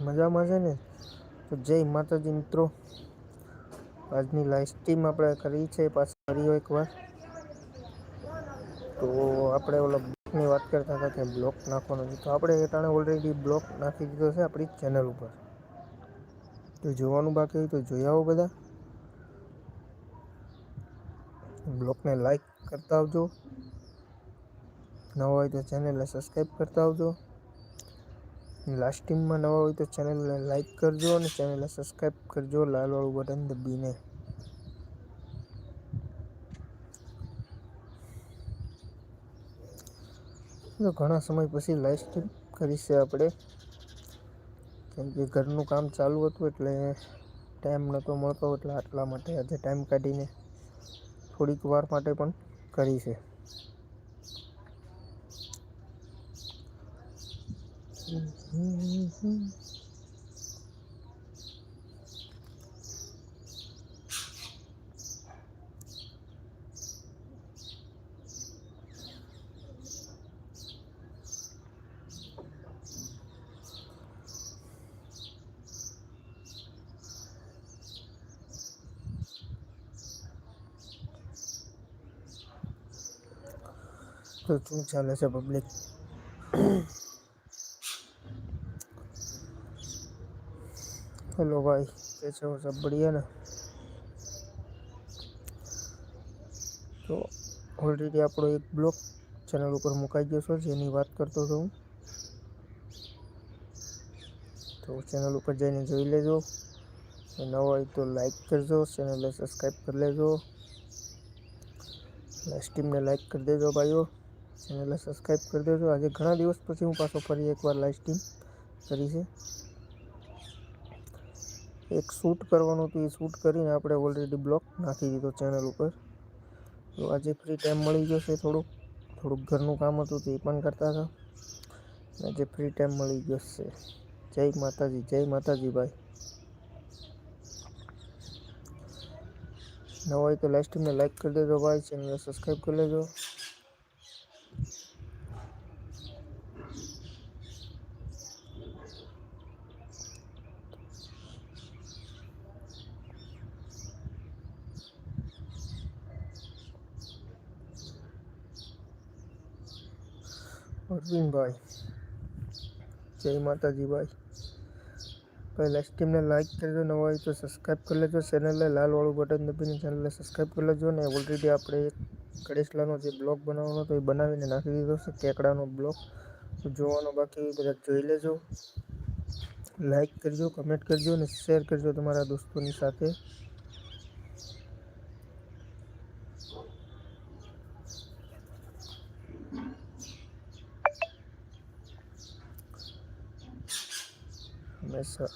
મજામાં છે ને? તો જય માતાજી મિત્રો. આજની લાઈફ સ્ટ્રીમ આપણે કરી છે, પાછી ફરી એકવાર. તો આપણે ઓલા બ્લોકની વાત કરતા હતા કે બ્લોક નાખવાનો છે. તો આપણે એટાણે ઓલરેડી બ્લોક નાખી દીધો છે આપણી ચેનલ ઉપર. તો જોવાનું બાકી હોય તો જોઈ આવો બધા. બ્લોગને લાઈક કરતા આવજો. ન હોય તો ચેનલને સબસ્ક્રાઈબ કરતા આવજો. લાસ્ટ ટીમમાં નવા હોય તો ચેનલને લાઇક કરજો અને ચેનલને સબસ્ક્રાઈબ કરજો લાલવાળું બટન દબીને. તો ઘણા સમય પછી લાઈવ સ્ટ્રીમ કરી આપણે. કેમ કે ઘરનું કામ ચાલુ હતું એટલે ટાઈમ નહોતો મળતો એટલે આટલા માટે આજે ટાઈમ કાઢીને થોડીક વાર માટે પણ કરી છે તો શું ચાલે છે પબ્લિક હેલો ભાઈ कैसे हो सब बढ़िया ना તો ઓલરેડી આપણો એક બ્લોગ ચેનલ ઉપર મુકાઈ ગયો છે જેની વાત કરતો હતો હું તો ચેનલ ઉપર જઈને જોઈ લેજો ન હોય તો લાઈક કરજો ચેનલને સબસ્ક્રાઈબ કરી લેજો સ્ટ્રીમને લાઈક કરી દેજો ભાઈઓ ચેનલને સબસ્ક્રાઈબ કરી દેજો આજે ઘણા દિવસ પછી હું પાછો ફરી એકવાર લાઈવ સ્ટ્રીમ કરી છે એક શૂટ કરવાનું હતું, એ શૂટ કરીને આપણે ઓલરેડી બ્લોક નાખી દીધો ચેનલ ઉપર. તો આજે ફ્રી ટાઈમ મળી ગયો છે થોડુંક. થોડુંક ઘરનું કામ હતું તે પણ કરતા હતા. આજે ફ્રી ટાઈમ મળી ગયો છે જય માતાજી જય માતાજી ભાઈ. નવા હોય તો લાઈવ સ્ટ્રીમને લાઈક કરી દેજો ભાઈ ચેનલને સબસ્ક્રાઈબ કરી લેજો. અરવિંદભાઈ જય માતાજીભાઈ. ભાઈ લાસ્ટ ટીમને લાઈક કરજો નવા હોય તો સબસ્ક્રાઈબ કરી લેજો. ચેનલને લાલવાળું બટન દબીને ચેનલને સબસ્ક્રાઈબ કરી લેજો. ને ઓલરેડી આપણે કડેસલાનો જે બ્લોગ બનાવવાનો હતો એ બનાવીને નાખી દીધો છે, કેકડાનો બ્લોગ. જોવાનો બાકી બધા જોઈ લેજો. લાઈક કરજો કમેન્ટ કરજો અને શેર કરજો તમારા દોસ્તોની સાથે. હંમેશા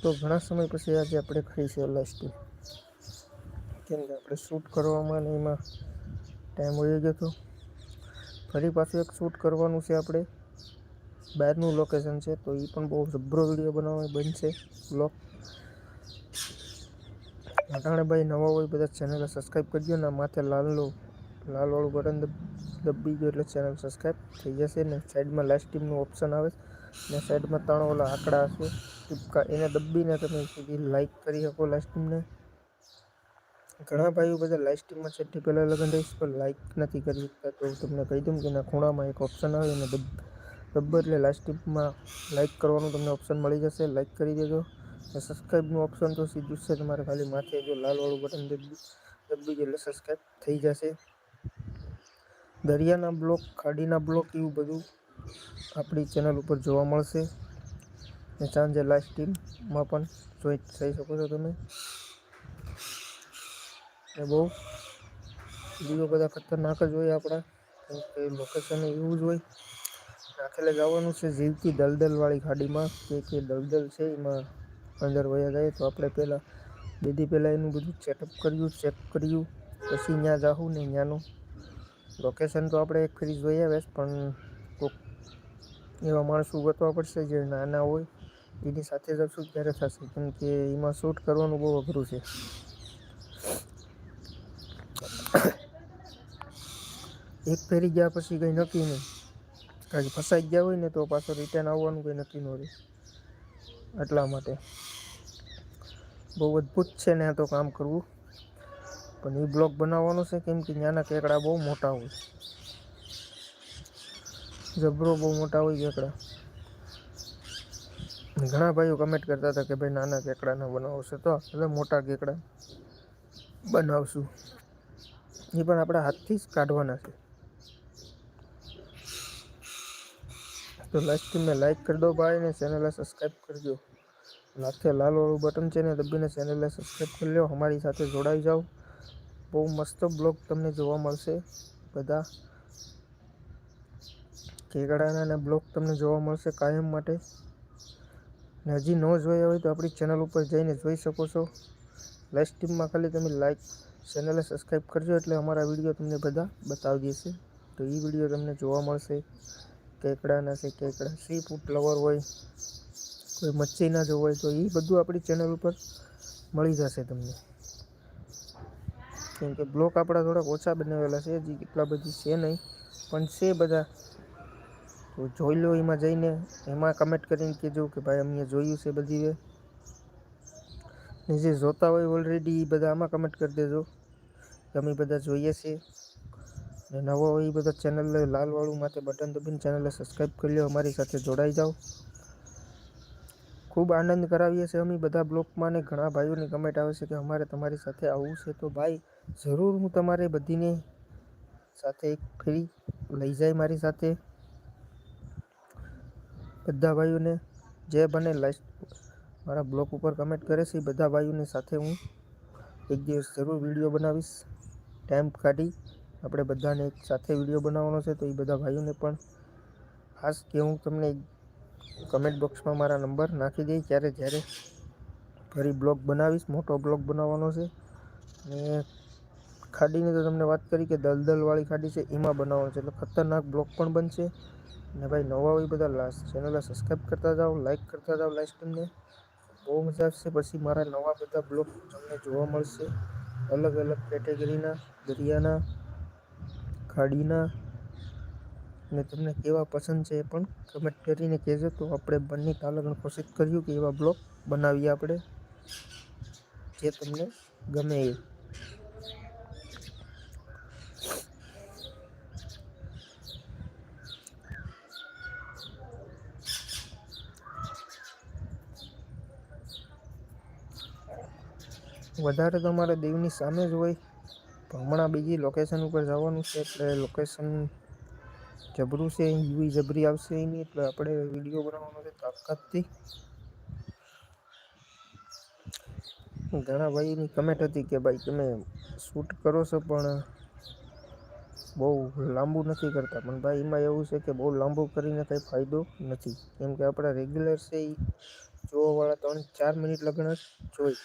તો ઘણા સમય પછી આજે આપણે ખાઈ છે લાસ્ટમાં કેમ કે આપણે શૂટ કરવામાં ને એમાં ટાઈમ વહી ગયો હતો ફરી પાછું એક શૂટ કરવાનું છે આપણે. બહારનું લોકેશન છે, તો એ પણ બહુ જબરો વીડિયો બનાવવા બનશે બ્લોગ અટાણે ભાઈ નવા હોય બધા ચેનલ સબસ્ક્રાઈબ કરજો ને માથે લાલ લો લાલવાળું બટન દબી ગયું એટલે ચેનલ સબસ્ક્રાઈબ થઈ જશે. ને સાઈડમાં લાસ્ટ ટીમનું ઓપ્શન આવે ને સાઈડમાં ત્રણ ઓલા આંકડા હશે. ટીપકા એને દબીને તમે સીધી લાઈક કરી શકો લાસ્ટ ટીમને ઘણા ભાઈઓ બધા લાઈવ સ્ટ્રીમમાં છઠ્ઠી પહેલાં લગન રહીશ પણ લાઈક નથી કરી શકતા. તો તમને કહી દઉં કે એના ખૂણામાં એક ઓપ્શન આવે અને દબ્બર એટલે લાઈવ સ્ટ્રીમમાં લાઈક કરવાનું તમને ઓપ્શન મળી જશે. લાઈક કરી દેજો. અને સબસ્ક્રાઈબનું ઓપ્શન તો સીધું જ છે તમારે ખાલી માથે જો લાલવાળું બટન દબી દબી એટલે સબસ્ક્રાઈબ થઈ જશે. દરિયાના બ્લોક, ખાડીના બ્લોક એવું બધું આપણી ચેનલ ઉપર જોવા મળશે. ને સાંજે લાઈવ સ્ટ્રીમમાં પણ જોઈ થઈ શકો છો તમે. એ બહુ વીડિયો બધા ખતરનાક જ હોય આપણા. લોકેશન એવું જ હોય. નાખેલે જવાનું છે. જીવતી દલદલવાળી ખાડીમાં કે કે દલદલ છે, એમાં અંદર વયા જાય તો આપણે પહેલાં બેદી પહેલાં એનું બધું ચેકઅપ કર્યું ચેક કર્યું. પછી ત્યાં જાઉં ને ત્યાંનું લોકેશન તો આપણે એક ફરી જોઈ આવે પણ કોઈક એવા માણસો ગોતવા પડશે જે નાના હોય, એની સાથે જશું ત્યારે થશે. કેમ કે એમાં શૂટ કરવાનું બહુ અઘરું છે. એક ફેરી ગયા પછી કંઈ નક્કી નહીં. કાકી ફસાઈ ગયા હોય ને તો પાછો રિટર્ન આવવાનું કંઈ નક્કી ન રહે. એટલા માટે. બહુ અદ્ભુત છે ને આ તો કામ કરવું. પણ એ બ્લોક બનાવવાનો છે કેમ કે ત્યાંના કેકડા બહુ મોટા હોય જબરો બહુ મોટા હોય કેકડા. ઘણા ભાઈઓ કમેન્ટ કરતા હતા કે ભાઈ નાના કેકડાના બનાવશે તો એટલે મોટા કેકડા બનાવશું. એ પણ આપણા હાથથી જ કાઢવાના છે. તો લાસ્ટમાં લાઈક કરી દો ભાઈ ને ચેનલને સબસ્ક્રાઈબ કરજો લાખે લાલ વાળું બટન છે ને દબીને ચેનલને સબસ્ક્રાઈબ કરી લો અમારી સાથે જોડાઈ જાઓ. બહુ મસ્ત બ્લોગ તમને જોવા મળશે બધા. કેકડાના બ્લોગ તમને જોવા મળશે કાયમ માટે. ને હજી ન જોયા હોય તો આપણી ચેનલ ઉપર જઈને જોઈ શકો છો. લાસ્ટ સ્ટીમમાં ખાલી તમે લાઈક ચેનલને સબસ્ક્રાઈબ કરજો એટલે અમારા વીડિયો તમને બધા બતાવી દેશે. તો એ વીડિયો તમને જોવા મળશે. કેકડાના છે, કેકડા સી ફૂડ લવર હોય, કોઈ મચ્છીના જો હોય તો એ બધું આપણી ચેનલ ઉપર મળી જશે તમને. કેમ કે બ્લોક આપણા થોડાક ઓછા બનાવેલા છે, હજી એટલા બધી છે નહીં, પણ છે બધા. તો જોઈ લો એમાં જઈને, એમાં કમેન્ટ કરીને કહેજો કે ભાઈ અમને જોયું છે બધી. ને જે જોતા હોય ઓલરેડી એ બધા આમાં કમેન્ટ કરી દેજો. કે અમે બધા જોઈએ છીએ ને નવો હોય એ બધા ચેનલ લાલવાળું માટે બટન દબીને ચેનલને સબસ્ક્રાઈબ કરી લો અમારી સાથે જોડાઈ જાઓ. ખૂબ આનંદ કરાવીએ છીએ અમે બધા બ્લોકમાં ને ઘણા ભાઈઓની કમેન્ટ આવે છે કે અમારે તમારી સાથે આવવું છે. તો ભાઈ જરૂર હું તમારે બધીને સાથે એક ફેરી લઈ જાય મારી સાથે. બધા ભાઈઓને જે બને લાઈક મારા બ્લોગ ઉપર કમેન્ટ કરે છે. એ બધા ભાઈઓને સાથે હું એક દિવસ જરૂર વીડિયો બનાવીશ. ટાઈમ કાઢી આપણે બધાને એક સાથે વીડિયો બનાવવાનો છે. તો એ બધા ભાઈઓને પણ ખાસ કે હું તમને કમેન્ટ બોક્સમાં મારા નંબર નાખી દઈશ. ત્યારે જ્યારે ફરી બ્લોગ બનાવીશ, મોટો બ્લોગ બનાવવાનો છે. ને ખાડીની તો તમને વાત કરી કે દલદલવાળી ખાડી છે, એમાં બનાવવાનું છે. એટલે ખતરનાક બ્લોક પણ બનશે. ને ભાઈ, નવા હોય બધા લાસ્ટ ચેનલને સબસ્ક્રાઈબ કરતા જાઓ લાઇક કરતા જાઓ લાઈફ તમને. બહુ મજા આવશે. પછી મારા નવા બધા બ્લોગ તમને જોવા મળશે. અલગ અલગ કેટેગરીના, દરિયાના, ખાડીના. ને તમને કેવા પસંદ છે એ પણ કમેન્ટ કરીને કહેજો. તો આપણે બંને કાલગણ કોશિશ કર્યું કે એવા બ્લોગ બનાવીએ આપણે. જે તમને ગમે એ. વધારે તો અમારે દેવની સામે જ હોય. હમણાં બીજી લોકેશન ઉપર જવાનું છે, એટલે લોકેશન જબરું છે યુવી જબરી આવશે એની એટલે આપણે વીડિયો બનાવવાનો છે તાકાતથી ઘણા ભાઈની કમેન્ટ હતી કે ભાઈ તમે શૂટ કરો છો, પણ બહુ લાંબુ નથી કરતા. પણ ભાઈ એમાં એવું છે કે બહુ લાંબુ કરીને કંઈ ફાયદો નથી. કેમ કે આપણા રેગ્યુલર છે એ જોવાવાળા ત્રણ ચાર મિનિટ લગ્ન જોઈ.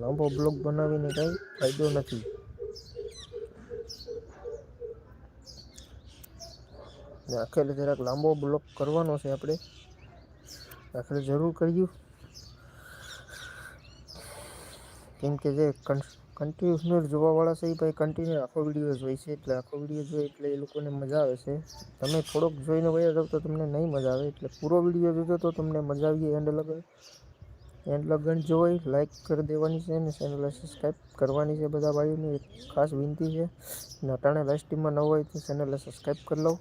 લાંબો બ્લોક બનાવીને કંઈ ફાયદો નથી. આખરે જરાક લાંબો બ્લોક કરવાનો છે આપણે. આખરે જરૂર કર્યું. કેમ કે જે કન્ટિન્યુઅસ જોવાવાળા છે એ ભાઈ કન્ટિન્યુ આખો વીડિયો જોઈ છે. એટલે આખો વીડિયો જોઈ એટલે એ લોકોને મજા આવે છે. તમે થોડોક જોઈને વયા જાવ તો તમને નહીં મજા આવે. એટલે પૂરો વીડિયો જોજો તો તમને મજા આવી એન્ડ લગન એન્ડ લગન જોઈ લાઈક કરી દેવાની છે અને ચેનલને સબસ્ક્રાઈબ કરવાની છે બધા ભાઈઓની. એક ખાસ વિનંતી છે અને અટાણે લાઈવ સ્ટ્રીમમાં ન હોય તો ચેનલને સબસ્ક્રાઈબ કરી લઉં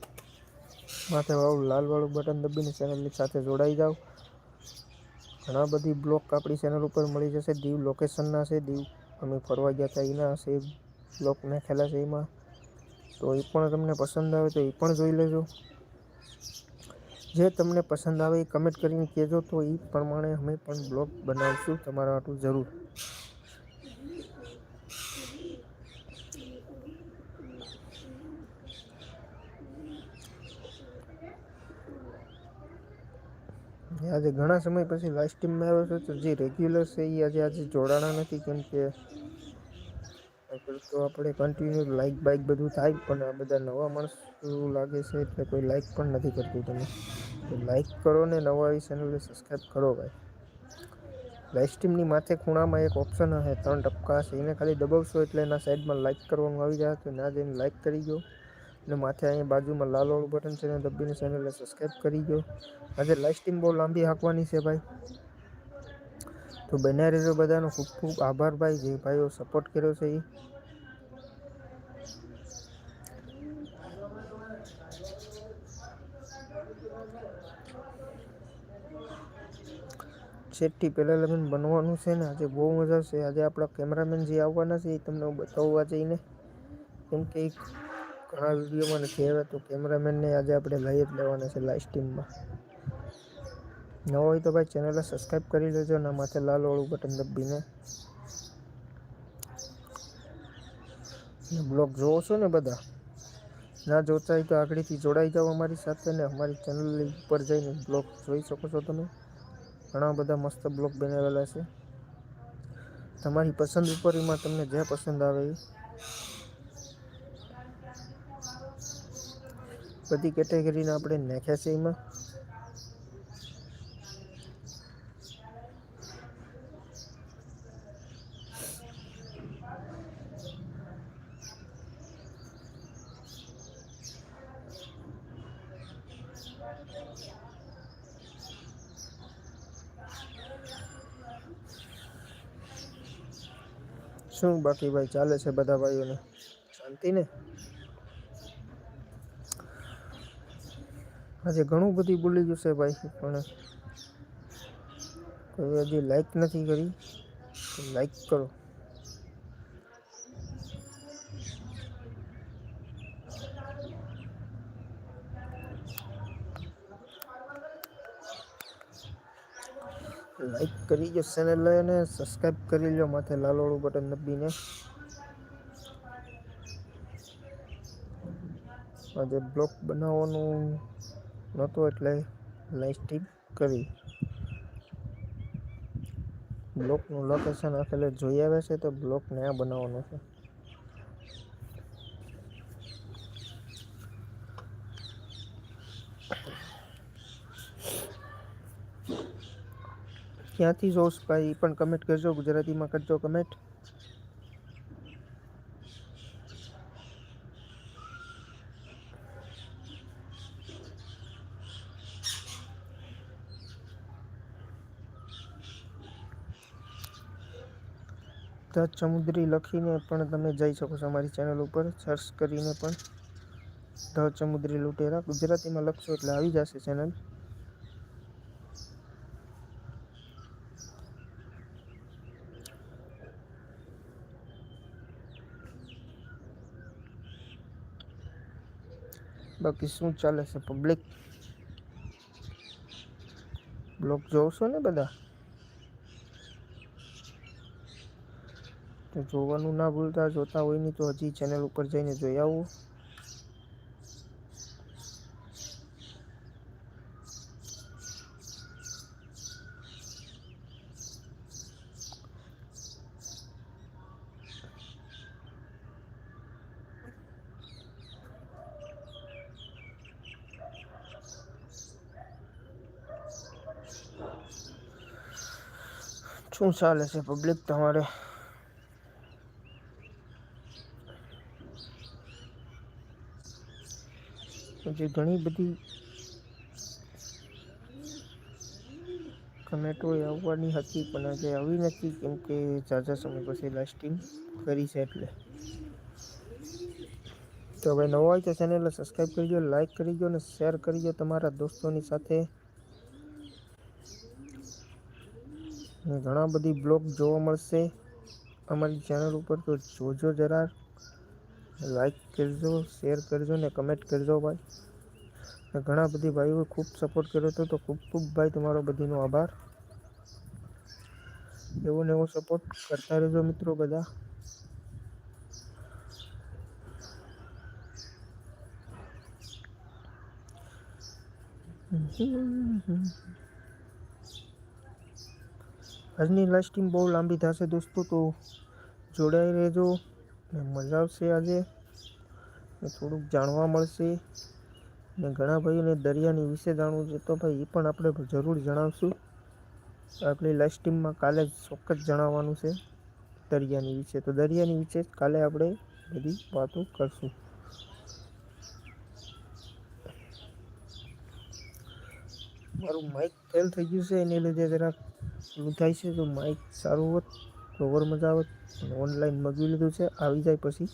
માથે વાળું લાલવાળું બટન દબીને ચેનલની સાથે જોડાઈ જાઓ. ઘણા બધી બ્લોક આપણી ચેનલ ઉપર મળી જશે. દીવ લોકેશનના છે, દીવ અમે ફરવા ગયા હતા, એના હશે બ્લોક નાખેલા છે એમાં. તો એ પણ તમને પસંદ આવે તો એ પણ જોઈ લેજો. જે તમને પસંદ આવે એ કમેન્ટ કરીને કહેજો તો એ પ્રમાણે અમે પણ બ્લોગ બનાવીશું. તમારા માટે જરૂર. આજે ઘણા સમય પછી લાસ્ટ ટીમમાં આવ્યો છું તો જે રેગ્યુલર છે એ આજે આજે જોડાણા નથી કેમ કે તો આપણે કન્ટિન્યુ લાઈક બાઈક બધું થાય પણ આ બધા નવા માણસ લાગે છે એટલે કોઈ લાઈક પણ નથી કરતું તમે. તો લાઈક કરો ને નવા આવી ચેનલને સબસ્ક્રાઈબ કરો ભાઈ. લાઈવ સ્ટ્રીમની માથે ખૂણામાં એક ઓપ્શન હશે ત્રણ ટપકા હશે એને ખાલી દબાવશો એટલે એના સાઈડમાં લાઈક કરવાનું આવી જાય. તો ના જઈને લાઈક કરી દો. અને માથે અહીંયા બાજુમાં લાલ વાળું બટન છે એને દબીને ચેનલને સબસ્ક્રાઈબ કરી દો. આજે લાઈવ સ્ટ્રીમ બહુ લાંબી હાંકવાની છે ભાઈ. તો બન્યા રહેજો બધાનો ખૂબ ખૂબ આભાર ભાઈ, જે ભાઈઓ સપોર્ટ કર્યો છે એ છેકથી પહેલાં લગ્ન બનવાનું છે ને, આજે બહુ મજા આવશે. આજે આપણા કેમેરામેન જે આવવાના છે એ તમને હું બતાવવા જઈને, કેમ કે ઘણા વિડીયોમાં નથી આવ્યા, તો કેમેરામેનને આજે આપણે લઈ જ લેવાના છે લાઈવ સ્ટ્રીમમાં ન હોય તો ભાઈ ચેનલને સબસ્ક્રાઈબ કરી લેજો અને માથે લાલ વાળું બટન દબીને. બ્લોગ જોવો છો ને બધા? ના જોતા હોય તો આગળથી જોડાઈ જાઓ અમારી સાથે ને અમારી ચેનલ ઉપર જઈને બ્લોગ જોઈ શકો છો તમે. ઘણા બધા મસ્ત બ્લોગ બનાવેલા છે. તમારી પસંદ ઉપર એમાં તમને જે પસંદ આવે એ. બધી કેટેગરીને આપણે નાખ્યા છે એમાં. શું બાકી ભાઈ ચાલે છે બધા ભાઈઓને? શાંતિ ને? આજે ઘણું બધું બોલી ગયું છે ભાઈ, પણ કોઈ હજી લાઈક નથી કરી લાઈક કરો લાઈક કરી લો ચેનલ લઈને સબસ્ક્રાઈબ કરી લો માથે લાલોળું બટન દબીને. આજે બ્લોક બનાવવાનું નહોતું એટલે લાઈવ સ્ટ્રીમ કરી. બ્લોકનું લોકેશન આખેલે જોઈ આવે છે તો બ્લોકને આ બનાવવાનું છે. જોશ ભાઈ એ પણ કમેન્ટ કરજો, ગુજરાતીમાં કરજો કમેન્ટ ધ ચમુદ્રી લખીને પણ તમે જઈ શકો છો અમારી ચેનલ ઉપર સર્ચ કરીને પણ. ધ ચમુદ્રી લૂંટેરા, ગુજરાતીમાં લખશો એટલે આવી જશે ચેનલ બાકી શું ચાલે છે પબ્લિક બ્લોક જોશો ને બધા? તો જોવાનું ના ભૂલતા, જોતા હોય નહીં તો હજી ચેનલ ઉપર જઈને જોઈ આવો. શું ચાલે છે પબ્લિક તમારે જે ઘણી બધી કમેન્ટો આવવાની હતી પણ આજે આવી નથી કેમ કે ઝાઝા સમય પછી લાસ્ટિંગ કરી છે એટલે તો હવે નવો હોય તો ચેનલને સબસ્ક્રાઈબ કરી દો લાઈક કરી દો અને શેર કરી દો તમારા દોસ્તોની સાથે ને ઘણા બધી બ્લોગ જોવા મળશે. અમારી ચેનલ ઉપર તો જોજો જરા. લાઈક કરજો શેર કરજો ને કમેન્ટ કરજો ભાઈ. ઘણા બધી ભાઈઓએ ખૂબ સપોર્ટ કર્યો હતો તો ખૂબ ખૂબ ભાઈ તમારો બધીનો આભાર. એવો ને એવો સપોર્ટ કરતા રહેજો મિત્રો બધા. આજની લાઈવ ટીમ બહુ લાંબી થશે દોસ્તો, તો જોડાઈ રહેજો ને મજા આવશે આજે. ને થોડુંક જાણવા મળશે. ને ઘણા ભાઈઓને દરિયાની વિશે જાણવું છે, તો ભાઈ એ પણ આપણે જરૂર જણાવશું. આપણી લાઈવ સ્ટ્રીમમાં કાલે ચોક્કસ જણાવવાનું છે દરિયાની વિશે. તો દરિયાની વિશે કાલે આપણે બધી વાતો કરશું. મારું માઇક ફેલ થઈ ગયું છે, એને લીધે જરાક એવું થાય છે? તો માઇક સારું હોત, તો ઓવર મજા આવત. ઓનલાઈન મગવી લીધું છે. આવી જાય પછી.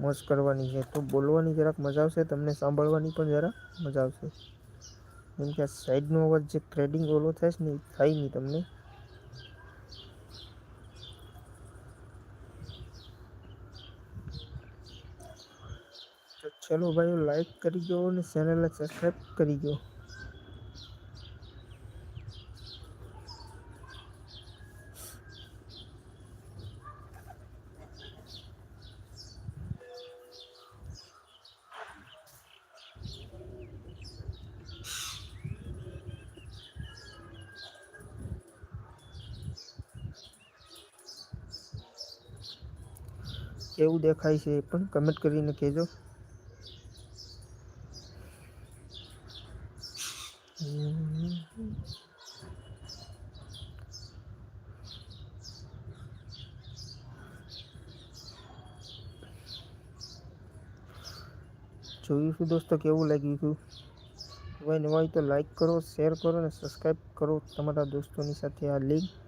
મોજ કરવાની છે. તો બોલવાની જરાક મજા આવશે. તમને સાંભળવાની પણ જરા મજા આવશે. કેમ કે આ સાઈડનો અવાજ જે ક્રેડિંગ ઓલો થાય છે ને, એ થાય નહીં તમને. ચલો ભાઈઓ લાઈક કરી દો અને ચેનલને સબસ્ક્રાઈબ કરી દો. કેવું દેખાય છે એ પણ. કમેન્ટ કરીને કહેજો. જોયું છું દોસ્તો કેવું લાગ્યું હતું? ભાઈ નવા હોય તો લાઈક કરો શેર કરો અને સબસ્ક્રાઈબ કરો તમારા દોસ્તોની સાથે આ લિંક ને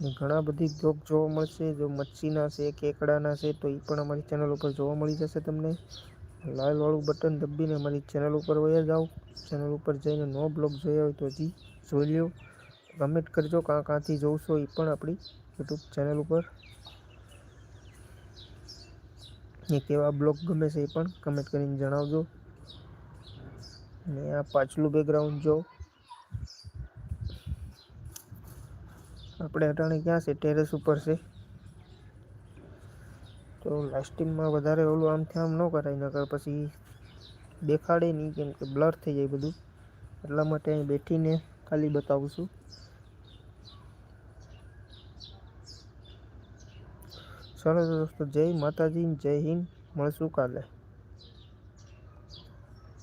ઘણા બધી બ્લોગ જોવા મળશે. જો મચ્છીના છે, કેકડાના છે, તો એ પણ અમારી ચેનલ ઉપર જોવા મળી જશે તમને. લાલવાળું બટન દબીને અમારી ચેનલ ઉપર વયા જાઓ. ચેનલ ઉપર જઈને નો બ્લોગ જોયા હોય તો હજી જોઈ લ્યો. કમેન્ટ કરજો કાં, કાંથી જોશો એ પણ આપણી યુટ્યુબ ચેનલ ઉપર. ને કેવા બ્લોગ ગમે છે એ પણ કમેન્ટ કરીને જણાવજો. ને આ પાછલું બેકગ્રાઉન્ડ જો આપણે અટાણે ક્યાં છે? ટેરેસ ઉપર છે. તો લાસ્ટિંગમાં વધારે ઓલું આમથી આમ ન કરાય, નકર પછી દેખાડે નહીં, કેમ કે બ્લર થઈ જાય બધું. એટલા માટે અહીં બેઠીને ખાલી બતાવું છું. ચાલો દોસ્તો, જય માતાજી જય હિન્દ. મળશું કાલે.